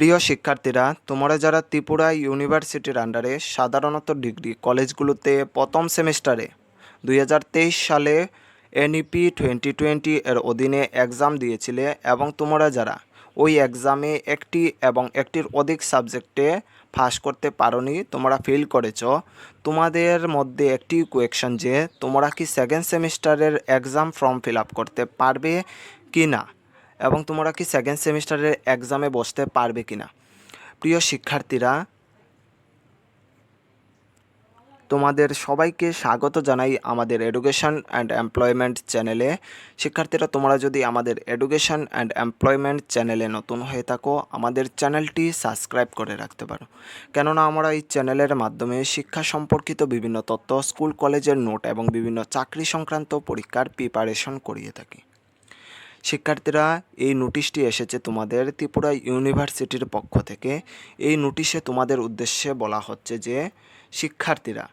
প্রিয় শিক্ষার্থীরা, তোমরা যারা ত্রিপুরা ইউনিভার্সিটির আন্ডারে সাধারণত ডিগ্রি কলেজগুলোতে প্রথম সেমিস্টারে দুই হাজার তেইশ সালে এনইপি টোয়েন্টি টোয়েন্টি এর অধীনে এক্সাম দিয়েছিলে এবং তোমরা যারা ওই এক্সামে একটি এবং একটির অধিক সাবজেক্টে পাস করতে পারোনি, তোমরা ফেল করেছ। তোমাদের মধ্যে একটি কোয়েকশন যে, তোমরা কি সেকেন্ড সেমিস্টারের এক্সাম ফর্ম ফিল আপ করতে পারবে কি না এবং তোমরা কি সেকেন্ড সেমিস্টারের এক্সামে বসতে পারবে কি না প্রিয় শিক্ষার্থীরা, তোমাদের সবাইকে স্বাগত জানাই আমাদের এডুকেশন অ্যান্ড এমপ্লয়মেন্ট চ্যানেলে শিক্ষার্থীরা, তোমরা যদি আমাদের এডুকেশন অ্যান্ড এমপ্লয়মেন্ট চ্যানেলে নতুন হয়ে থাকো, আমাদের চ্যানেলটি সাবস্ক্রাইব করে রাখতে পারো। কেননা, আমরা এই চ্যানেলের মাধ্যমে শিক্ষা সম্পর্কিত বিভিন্ন তথ্য স্কুল কলেজের নোট এবং বিভিন্ন চাকরি সংক্রান্ত পরীক্ষার প্রিপারেশন করিয়ে থাকি। শিক্ষার্থীরা, এই নোটিশটি এসেছে তোমাদের ত্রিপুরা ইউনিভার্সিটির পক্ষ থেকে। এই নোটিশে তোমাদের উদ্দেশ্যে বলা হচ্ছে যে, শিক্ষার্থীরা,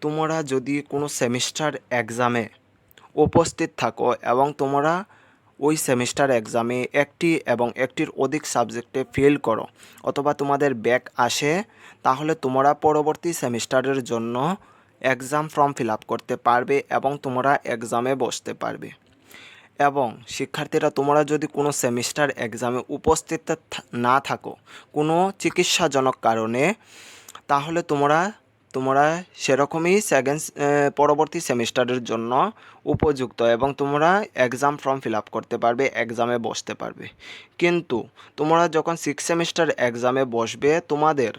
তোমরা যদি কোনো সেমিস্টার এক্সামে উপস্থিত থাকো এবং তোমরা ওই সেমিস্টার এক্সামে একটি এবং একটির অধিক সাবজেক্টে ফেল করো অথবা তোমাদের ব্যাক আসে, তাহলে তোমরা পরবর্তী সেমিস্টারের জন্য এক্সাম ফর্ম ফিল আপ করতে পারবে এবং তোমরা এক্সামে বসতে পারবে। এবং শিক্ষার্থীরা তোমরা যদি কোনো সেমিস্টার এক্সামে উপস্থিত না থাকো, কোনো চিকিৎসাজনক কারণে, তাহলে তোমরা তোমরা সেরকমই সেকেন্ড পরবর্তী সেমিস্টারের জন্য উপযুক্ত এবং তোমরা এক্সাম ফর্ম ফিল আপ করতে পারবে, এক্সামে বসতে পারবে। কিন্তু তোমরা যখন সিক্স সেমিস্টার এক্সামে বসবে, তোমাদের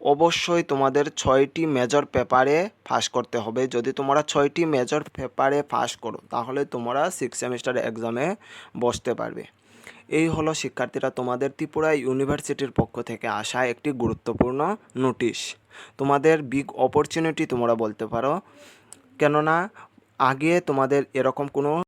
অবশ্যই তোমাদের ছয়টি মেজর পেপারে পাস করতে হবে। যদি তোমরা ছয়টি মেজর পেপারে পাস করো, তাহলে তোমরা সিক্স সেমিস্টার এক্সামে বসতে পারবে। এই হলো শিক্ষার্থীরা তোমাদের ত্রিপুরা ইউনিভার্সিটির পক্ষ থেকে আসা একটি গুরুত্বপূর্ণ নোটিশ তোমাদের বিগ অপরচুনিটি তোমরা বলতে পারো। কেননা, আগে তোমাদের এরকম কোনো